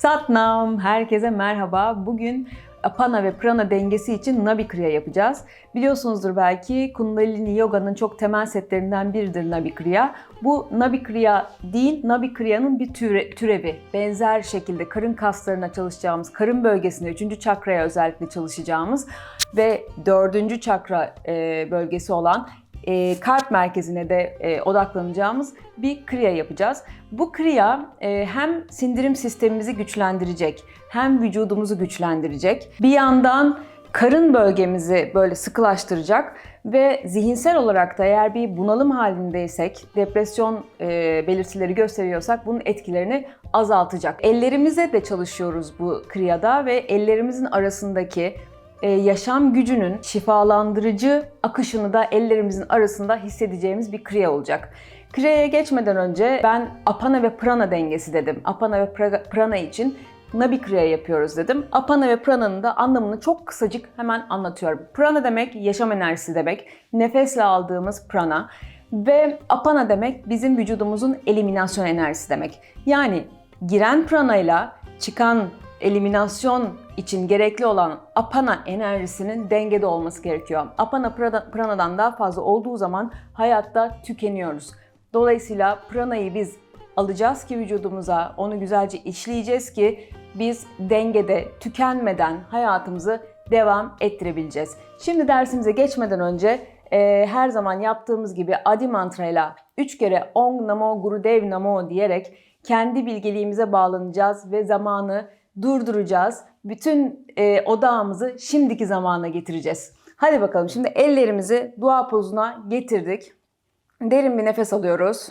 Satnam, herkese merhaba. Bugün Apana ve Prana dengesi için Nabi Kriya yapacağız. Biliyorsunuzdur belki Kundalini Yoga'nın çok temel setlerinden biridir Nabi Kriya. Bu Nabi Kriya değil, Nabi Kriya'nın bir türe, türevi. Benzer şekilde karın kaslarına çalışacağımız, karın bölgesinde 3. çakraya özellikle çalışacağımız ve 4. çakra e, bölgesi olan e, kalp merkezine de e, odaklanacağımız bir kriya yapacağız. Bu kriya e, hem sindirim sistemimizi güçlendirecek, hem vücudumuzu güçlendirecek. Bir yandan karın bölgemizi böyle sıkılaştıracak ve zihinsel olarak da eğer bir bunalım halindeysek, depresyon e, belirtileri gösteriyorsak bunun etkilerini azaltacak. Ellerimize de çalışıyoruz bu kriyada ve ellerimizin arasındaki yaşam gücünün şifalandırıcı akışını da ellerimizin arasında hissedeceğimiz bir kriya olacak. Kriyaya geçmeden önce ben apana ve prana dengesi dedim. Apana ve pra- prana için Nabi Kriya yapıyoruz dedim. Apana ve Prana'nın da anlamını çok kısacık hemen anlatıyorum. Prana demek yaşam enerjisi demek. Nefesle aldığımız prana. Ve apana demek bizim vücudumuzun eliminasyon enerjisi demek. Yani giren pranayla çıkan eliminasyon için gerekli olan apana enerjisinin dengede olması gerekiyor. Apana prana- pranadan daha fazla olduğu zaman hayatta tükeniyoruz. Dolayısıyla pranayı biz alacağız ki vücudumuza, onu güzelce işleyeceğiz ki biz dengede, tükenmeden hayatımızı devam ettirebileceğiz. Şimdi dersimize geçmeden önce e, her zaman yaptığımız gibi Adi mantrayla 3 kere Om Namo Gurudev Namo diyerek kendi bilgeliğimize bağlanacağız ve zamanı durduracağız. Bütün e, odağımızı şimdiki zamana getireceğiz. Hadi bakalım şimdi ellerimizi dua pozuna getirdik. Derin bir nefes alıyoruz.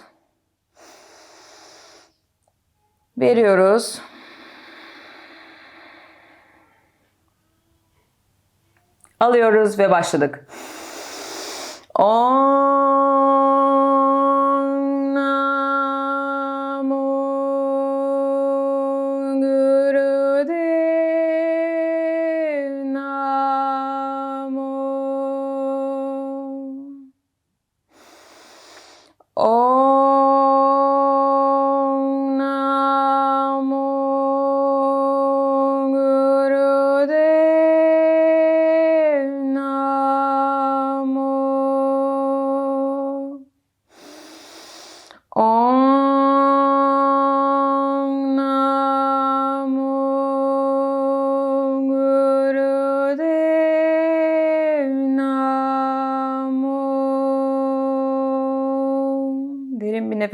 Veriyoruz. Alıyoruz ve başladık. Om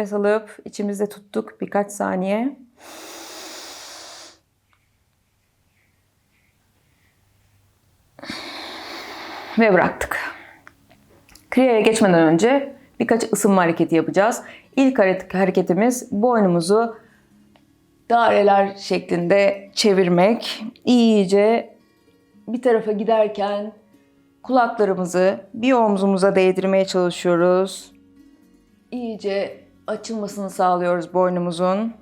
nefes alıp içimizde tuttuk birkaç saniye. Ve bıraktık. Kriyaya geçmeden önce birkaç ısınma hareketi yapacağız. İlk hare- hareketimiz boynumuzu daireler şeklinde çevirmek. İyice bir tarafa giderken kulaklarımızı bir omzumuza değdirmeye çalışıyoruz. İyice açılmasını sağlıyoruz boynumuzun.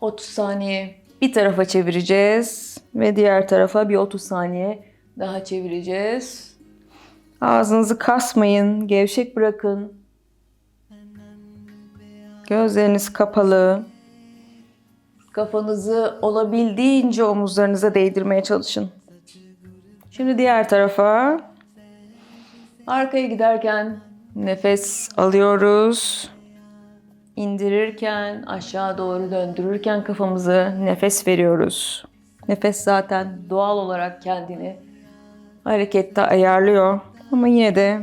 30 saniye bir tarafa çevireceğiz ve diğer tarafa bir 30 saniye daha çevireceğiz. Ağzınızı kasmayın, gevşek bırakın. Gözleriniz kapalı. Kafanızı olabildiğince omuzlarınıza değdirmeye çalışın. Şimdi diğer tarafa. Arkaya giderken nefes alıyoruz. İndirirken, aşağı doğru döndürürken kafamızı nefes veriyoruz. Nefes zaten doğal olarak kendini harekette ayarlıyor. Ama yine de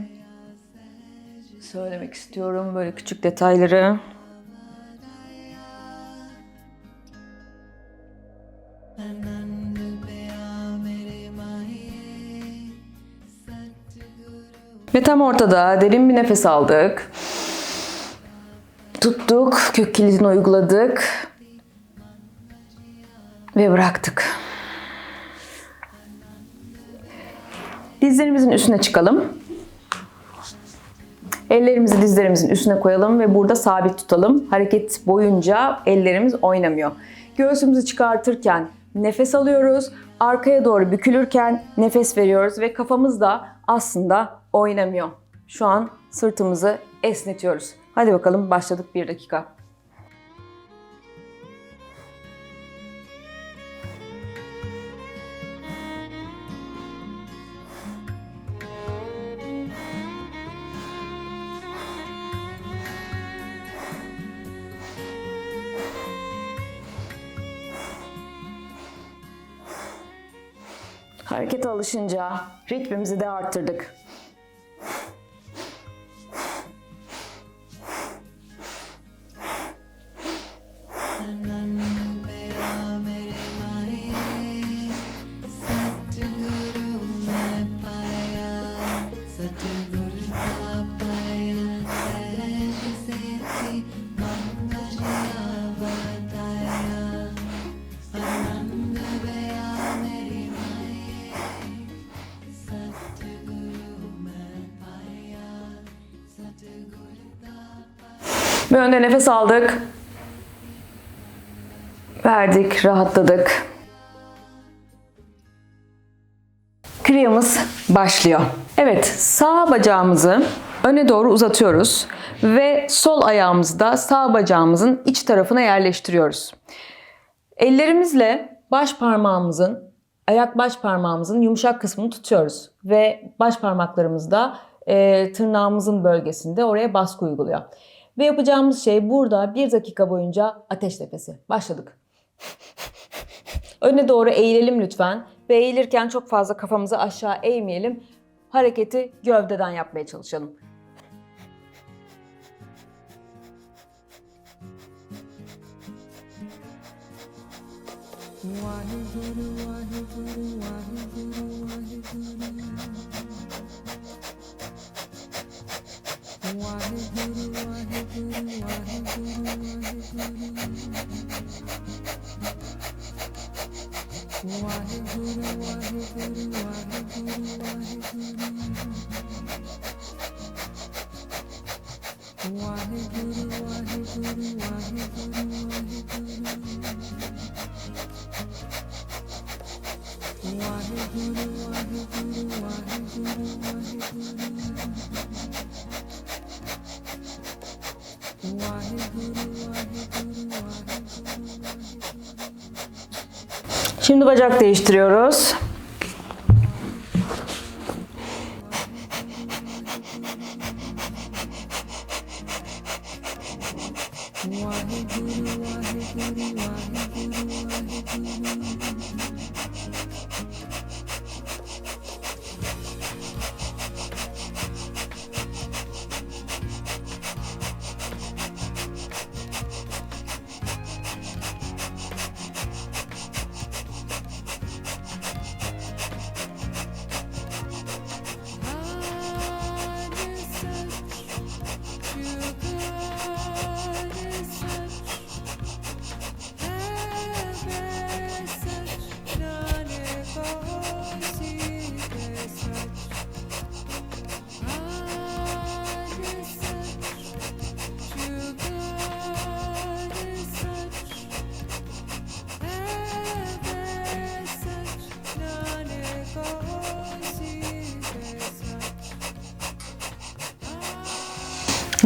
söylemek istiyorum böyle küçük detayları. Ve tam ortada derin bir nefes aldık. Tuttuk, kök kilidini uyguladık ve bıraktık. Dizlerimizin üstüne çıkalım. Ellerimizi dizlerimizin üstüne koyalım ve burada sabit tutalım. Hareket boyunca ellerimiz oynamıyor. Göğsümüzü çıkartırken nefes alıyoruz. Arkaya doğru bükülürken nefes veriyoruz ve kafamız da aslında oynamıyor. Şu an sırtımızı esnetiyoruz. Hadi bakalım başladık 1 dakika. Harekete alışınca ritmimizi de arttırdık. Önde nefes aldık. Verdik, rahatladık. Kriyamız başlıyor. Evet, sağ bacağımızı öne doğru uzatıyoruz ve sol ayağımızı da sağ bacağımızın iç tarafına yerleştiriyoruz. Ellerimizle baş parmağımızın, ayak baş parmağımızın yumuşak kısmını tutuyoruz ve baş parmaklarımız da e, tırnağımızın bölgesinde oraya baskı uyguluyor. Ve yapacağımız şey burada bir dakika boyunca ateş nefesi. Başladık. Öne doğru eğilelim lütfen. Ve eğilirken çok fazla kafamızı aşağı eğmeyelim. Hareketi gövdeden yapmaya çalışalım. Waheguru Şimdi bacak değiştiriyoruz.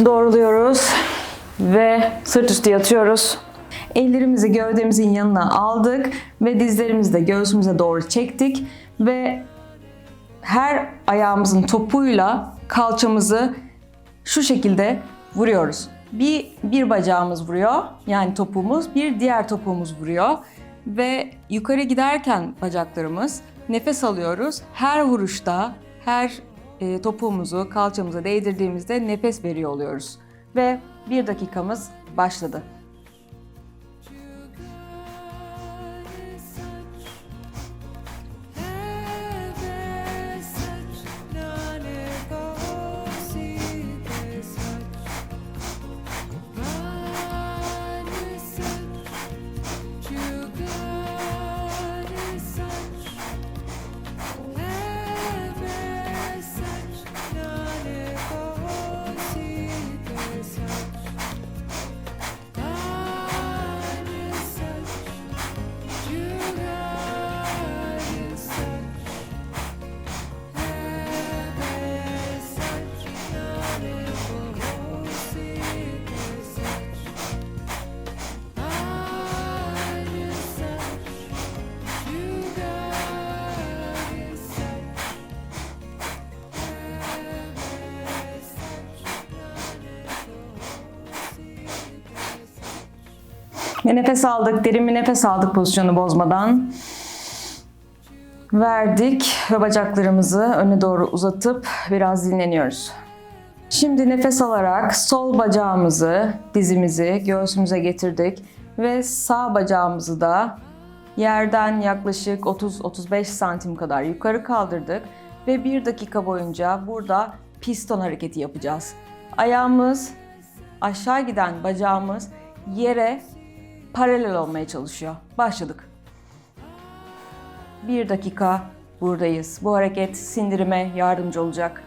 Doğruluyoruz ve sırt üstü yatıyoruz. Ellerimizi gövdemizin yanına aldık ve dizlerimizi de göğsümüze doğru çektik ve her ayağımızın topuyla kalçamızı şu şekilde vuruyoruz. Bir, bir bacağımız vuruyor yani topuğumuz, bir diğer topuğumuz vuruyor ve yukarı giderken bacaklarımız nefes alıyoruz. Her vuruşta, her e, topuğumuzu kalçamıza değdirdiğimizde nefes veriyor oluyoruz. Ve bir dakikamız başladı. Ve nefes aldık, derin bir nefes aldık pozisyonu bozmadan. Verdik ve bacaklarımızı öne doğru uzatıp biraz dinleniyoruz. Şimdi nefes alarak sol bacağımızı, dizimizi göğsümüze getirdik ve sağ bacağımızı da yerden yaklaşık 30-35 santim kadar yukarı kaldırdık ve bir dakika boyunca burada piston hareketi yapacağız. Ayağımız aşağı giden bacağımız yere paralel olmaya çalışıyor. Başladık. Bir dakika buradayız. Bu hareket sindirime yardımcı olacak.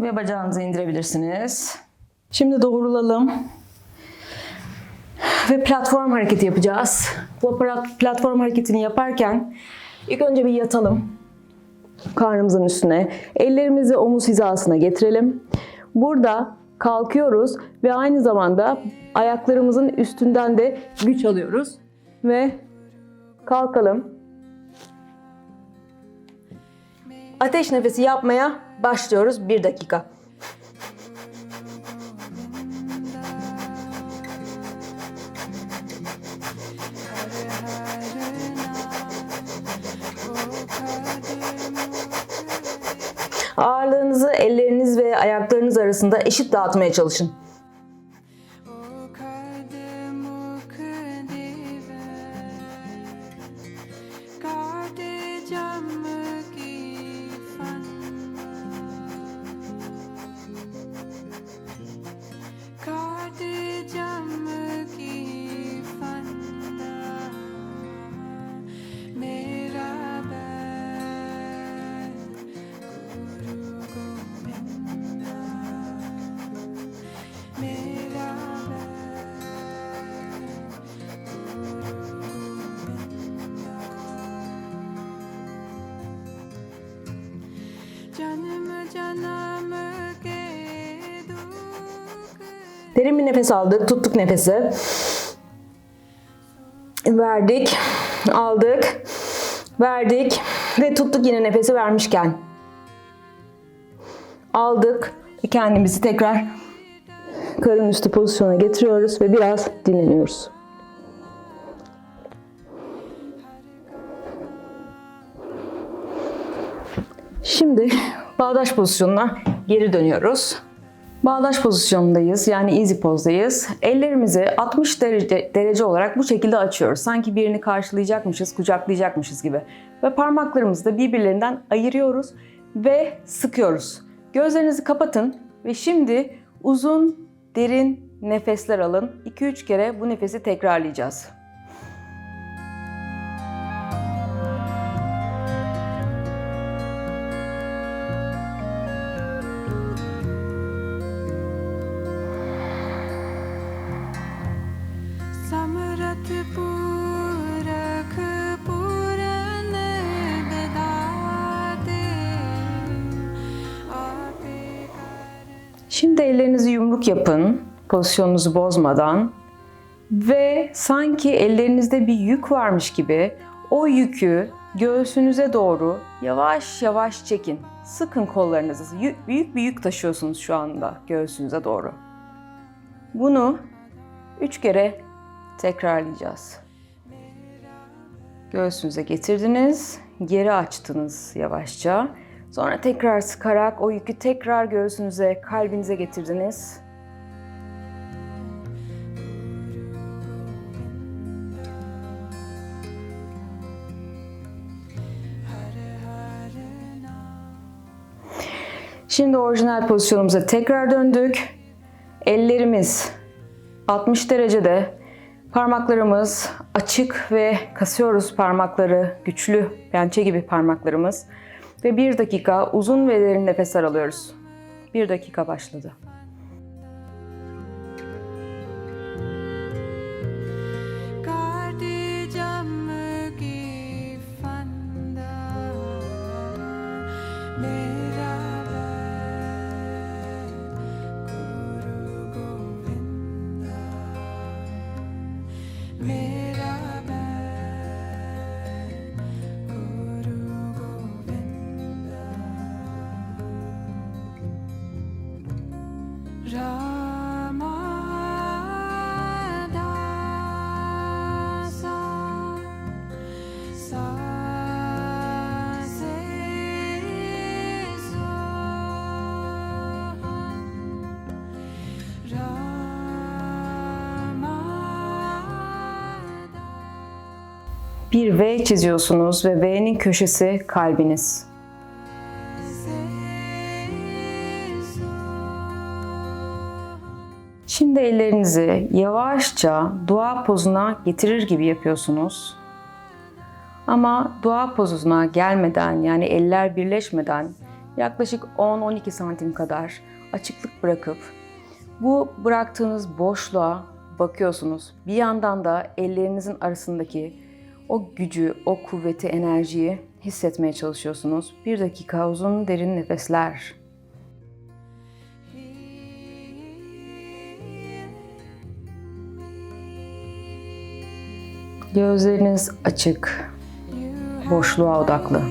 Ve bacağınızı indirebilirsiniz. Şimdi doğrulalım. Ve platform hareketi yapacağız. Bu plat- platform hareketini yaparken ilk önce bir yatalım. Karnımızın üstüne. Ellerimizi omuz hizasına getirelim. Burada kalkıyoruz ve aynı zamanda ayaklarımızın üstünden de güç alıyoruz. Ve kalkalım. Ateş nefesi yapmaya başlıyoruz. Bir dakika. Ağırlığınızı elleriniz ve ayaklarınız arasında eşit dağıtmaya çalışın. Derin bir nefes aldık, tuttuk nefesi. Verdik, aldık, verdik ve tuttuk yine nefesi vermişken. Aldık kendimizi tekrar karın üstü pozisyona getiriyoruz ve biraz dinleniyoruz. Şimdi bağdaş pozisyonuna geri dönüyoruz. Bağdaş pozisyondayız yani easy pozdayız. Ellerimizi 60 derece, derece olarak bu şekilde açıyoruz. Sanki birini karşılayacakmışız, kucaklayacakmışız gibi. Ve parmaklarımızı da birbirlerinden ayırıyoruz ve sıkıyoruz. Gözlerinizi kapatın ve şimdi uzun, derin nefesler alın. 2-3 kere bu nefesi tekrarlayacağız. Şimdi ellerinizi yumruk yapın, pozisyonunuzu bozmadan ve sanki ellerinizde bir yük varmış gibi o yükü göğsünüze doğru yavaş yavaş çekin. Sıkın kollarınızı. Yü- Büyük bir yük taşıyorsunuz şu anda göğsünüze doğru. Bunu üç kere tekrarlayacağız. Göğsünüze getirdiniz, geri açtınız yavaşça. Sonra tekrar sıkarak o yükü tekrar göğsünüze, kalbinize getirdiniz. Şimdi orijinal pozisyonumuza tekrar döndük. Ellerimiz 60 derecede. Parmaklarımız açık ve kasıyoruz parmakları. Güçlü pençe gibi parmaklarımız. Ve bir dakika uzun ve derin nefesler alıyoruz. Bir dakika başladı. Bir V çiziyorsunuz ve V'nin köşesi kalbiniz. Şimdi ellerinizi yavaşça dua pozuna getirir gibi yapıyorsunuz. Ama dua pozuna gelmeden yani eller birleşmeden yaklaşık 10-12 santim kadar açıklık bırakıp bu bıraktığınız boşluğa bakıyorsunuz. Bir yandan da ellerinizin arasındaki o gücü, o kuvveti, enerjiyi hissetmeye çalışıyorsunuz. Bir dakika uzun derin nefesler. Gözleriniz açık, boşluğa odaklı.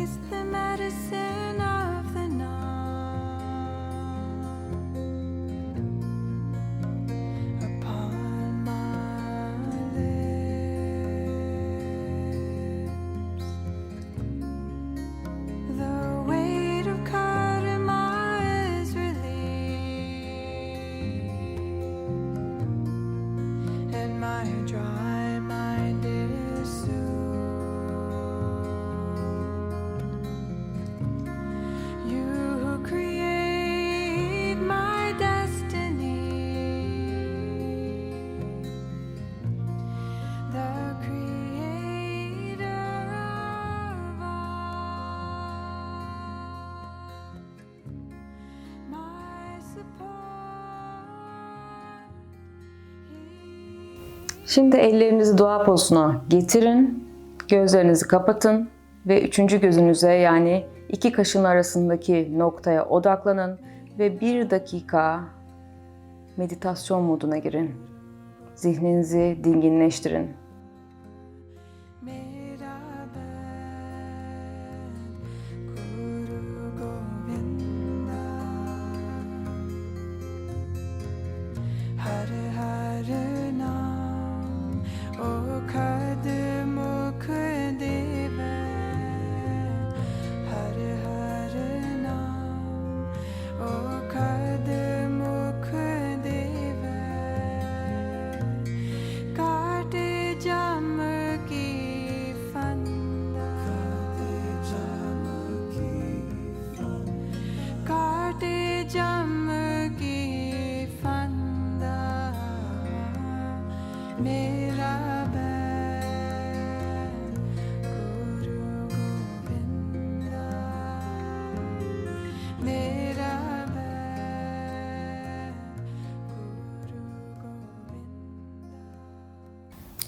Şimdi ellerinizi dua pozuna getirin. Gözlerinizi kapatın ve üçüncü gözünüze yani iki kaşın arasındaki noktaya odaklanın ve bir dakika meditasyon moduna girin. Zihninizi dinginleştirin.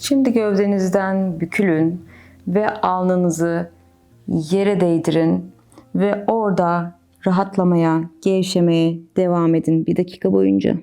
Şimdi gövdenizden bükülün ve alnınızı yere değdirin ve orada rahatlamaya, gevşemeye devam edin bir dakika boyunca.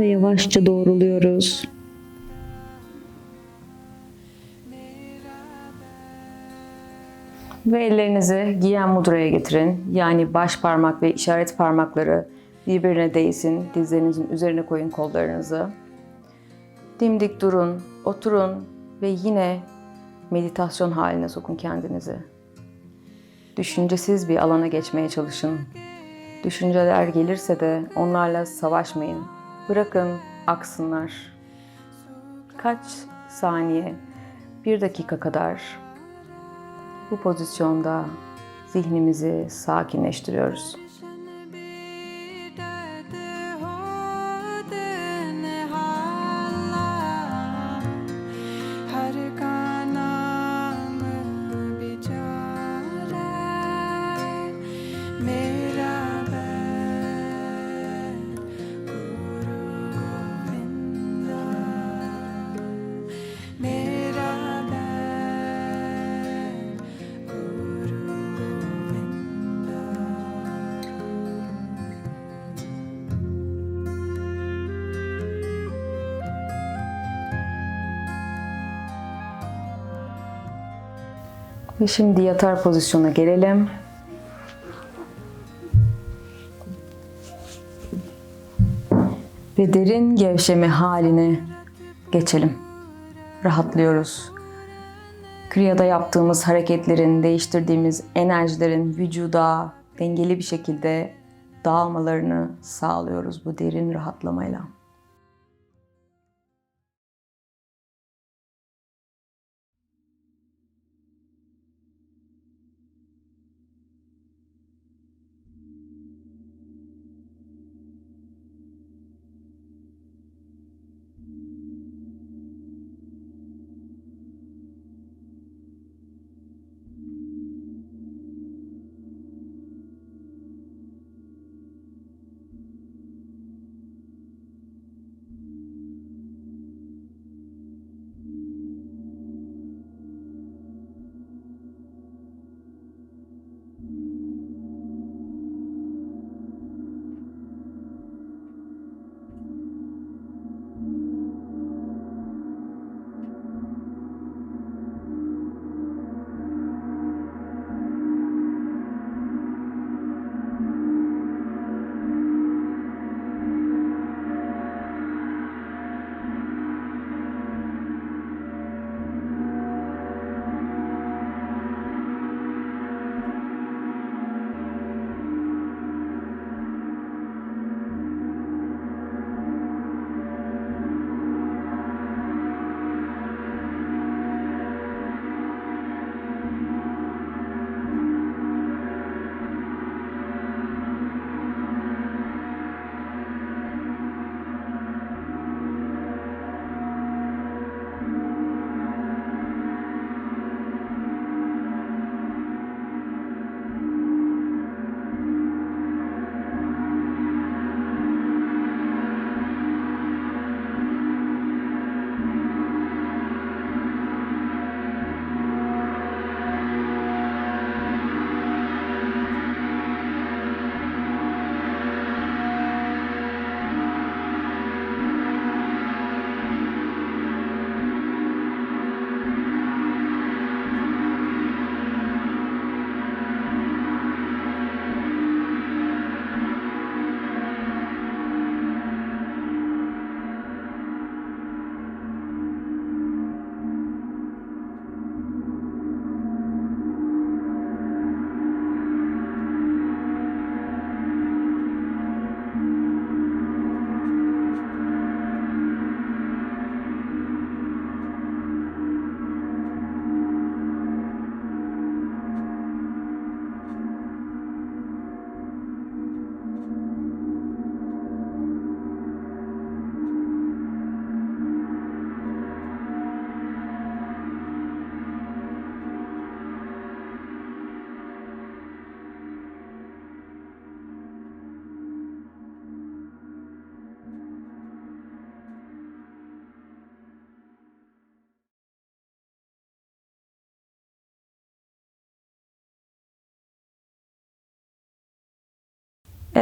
Ve yavaşça doğruluyoruz. Ve ellerinizi giyen mudraya getirin. Yani baş parmak ve işaret parmakları birbirine değsin. Dizlerinizin üzerine koyun kollarınızı. Dimdik durun, oturun ve yine meditasyon haline sokun kendinizi. Düşüncesiz bir alana geçmeye çalışın. Düşünceler gelirse de onlarla savaşmayın. Bırakın aksınlar. Kaç saniye, bir dakika kadar bu pozisyonda zihnimizi sakinleştiriyoruz. Ve şimdi yatar pozisyona gelelim. Ve derin gevşeme haline geçelim. Rahatlıyoruz. Kriyada yaptığımız hareketlerin, değiştirdiğimiz enerjilerin vücuda dengeli bir şekilde dağılmalarını sağlıyoruz bu derin rahatlamayla.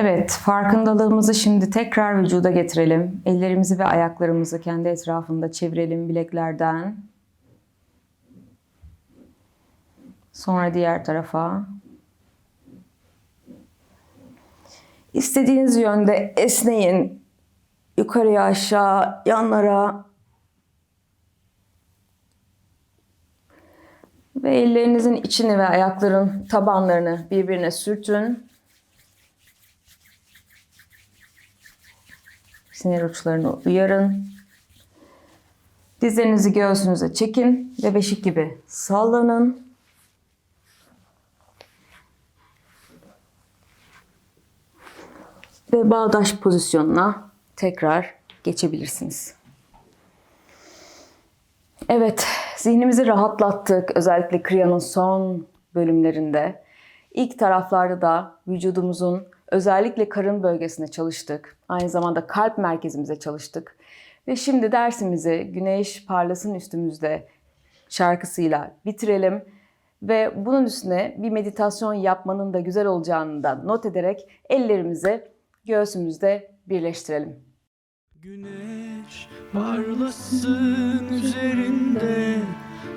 Evet, farkındalığımızı şimdi tekrar vücuda getirelim. Ellerimizi ve ayaklarımızı kendi etrafında çevirelim bileklerden. Sonra diğer tarafa. İstediğiniz yönde esneyin. Yukarıya aşağı, yanlara. Ve ellerinizin içini ve ayakların tabanlarını birbirine sürtün. Sinir uçlarını uyarın. Dizlerinizi göğsünüze çekin ve beşik gibi sallanın. Ve bağdaş pozisyonuna tekrar geçebilirsiniz. Evet, zihnimizi rahatlattık özellikle Kriya'nın son bölümlerinde. İlk taraflarda da vücudumuzun özellikle karın bölgesine çalıştık. Aynı zamanda kalp merkezimize çalıştık. Ve şimdi dersimizi Güneş Parlasın Üstümüzde şarkısıyla bitirelim. Ve bunun üstüne bir meditasyon yapmanın da güzel olacağını da not ederek ellerimizi göğsümüzde birleştirelim. Güneş parlasın üzerinde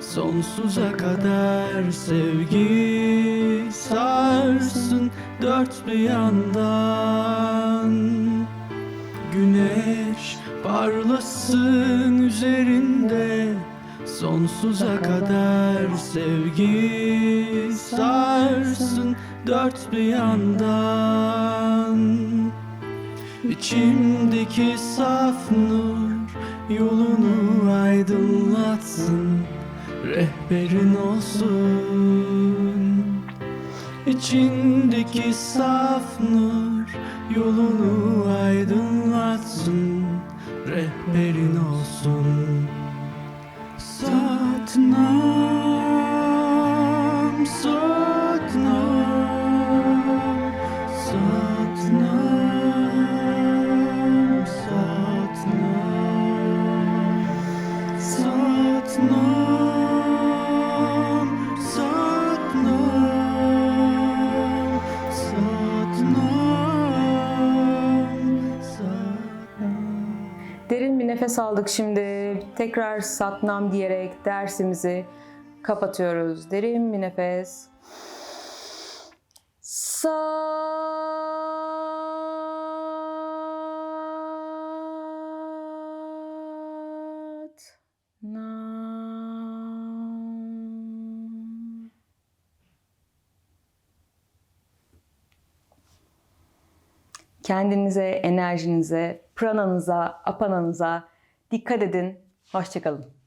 Sonsuza kadar sevgi sarsın dört bir yandan. Güneş parlasın üzerinde. Sonsuza kadar sevgi sarsın dört bir yandan. İçimdeki saf nur yolunu aydınlatsın Rehberin olsun. İçindeki saf nur yolunu aydınlatsın Rehberin olsun. Satnam, nefes aldık şimdi. Tekrar satnam diyerek dersimizi kapatıyoruz. Derin bir nefes. Sat. Kendinize, enerjinize, prananıza, apananıza dikkat edin. Hoşçakalın.